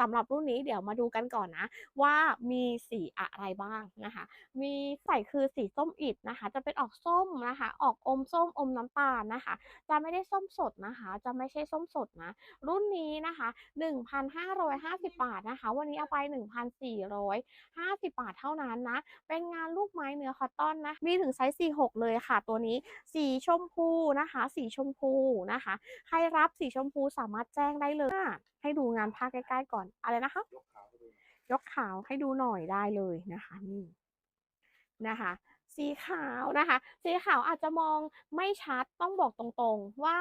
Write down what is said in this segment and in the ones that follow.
สำหรับรุ่นนี้เดี๋ยวมาดูกันก่อนนะ ว่ามีสีอะไรบ้างนะคะ มีใส่คือสีส้มอิฐนะคะ จะเป็นออกส้มนะคะ ออกอมส้มอมน้ำตาลนะคะ จะไม่ได้ส้มสดนะคะ จะไม่ใช่ส้มสดนะ รุ่นนี้นะคะ 1,550 บาทนะคะ วันนี้เอาไป 1,450 บาทเท่านั้นนะ เป็นงานลูกไม้เนื้อคอตตอนนะ มีถึงไซส์ 46 เลยค่ะ ตัวนี้ สีชมพูนะคะ สีชมพูนะคะ ใครรับสีชมพูสามารถแจ้งได้เลย ให้ดูงานผ้าใกล้ๆก่อนอะไรนะคะ ยกขาวให้ดูหน่อยได้เลยนะคะ นี่นะคะ สีขาวนะคะ สีขาวอาจจะมองไม่ชัดต้องบอกตรงๆ ว่า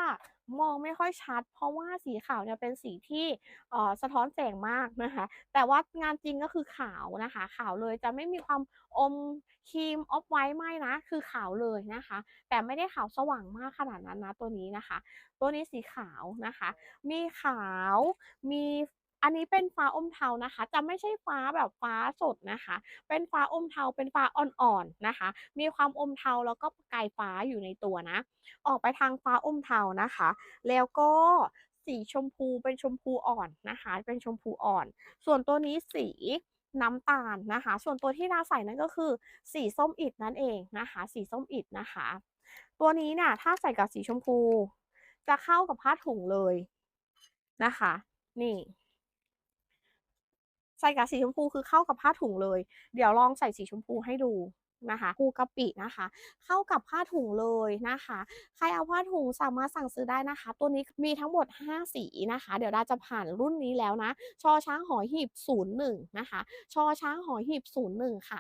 มองไม่ค่อยชัด เพราะว่าสีขาวเนี่ยเป็นสีที่สะท้อนแสงมากนะคะ แต่ว่างานจริงก็คือขาวนะคะ ขาวเลยจะไม่มีความอมครีมออฟไวท์ไม่นะ คือขาวเลยนะคะ แต่ไม่ได้ขาวสว่างมากขนาดนั้นนะตัวนี้นะคะ ตัวนี้สีขาวนะคะ มีขาวมี อันนี้เป็นฟ้าอมเทานะคะ จะไม่ใช่ฟ้าแบบฟ้าสดนะคะ เป็นฟ้าอมเทาเป็นฟ้าอ่อนๆนะคะ มีความอมเทาแล้วก็ประกายฟ้าอยู่ในตัวนะ ออกไปทางฟ้าอมเทานะคะ แล้วก็สีชมพูเป็นชมพูอ่อนนะคะ เป็นชมพูอ่อน ส่วนตัวนี้สีน้ำตาลนะคะ ส่วนตัวที่นาใส่นั่นก็คือ สีส้มอิฐนั่นเองนะคะ สีส้มอิฐนะคะ ตัวนี้เนี่ยถ้าใส่กับสีชมพู จะเข้ากับผ้าถุงเลยนะคะ นี่ ใส่กับสีชมพูคือเข้ากับผ้าถุงเลย เดี๋ยวลองใส่สีชมพูให้ดูนะคะคูกะปินะคะ เข้ากับผ้าถุงเลยนะคะ ใครเอาผ้าถุงสามารถสั่งซื้อได้นะคะ ตัวนี้มีทั้งหมด 5 สีนะคะ เดี๋ยวดาจะผ่านรุ่นนี้แล้วนะ ชอช้างหอหีบ01นะคะ ชอช้างหอหีบ01ค่ะ